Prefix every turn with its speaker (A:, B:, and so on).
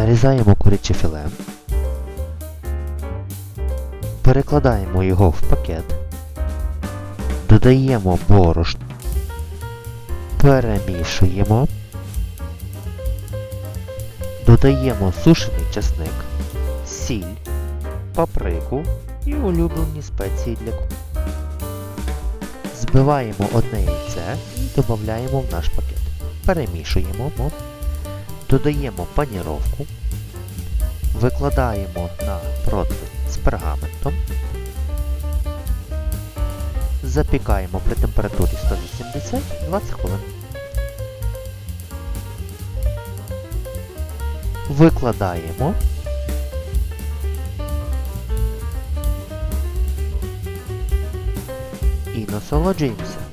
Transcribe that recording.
A: Нарізаємо куряче філе. Перекладаємо його в пакет. Додаємо борошно. Перемішуємо. Додаємо сушений чесник, сіль, паприку і улюблені спеції для кухні. Збиваємо одне яйце і додаємо в наш пакет. Перемішуємо. Додаємо паніровку, викладаємо на противень з пергаментом, запікаємо при температурі 180 20 хвилин. Викладаємо і насолоджуємося.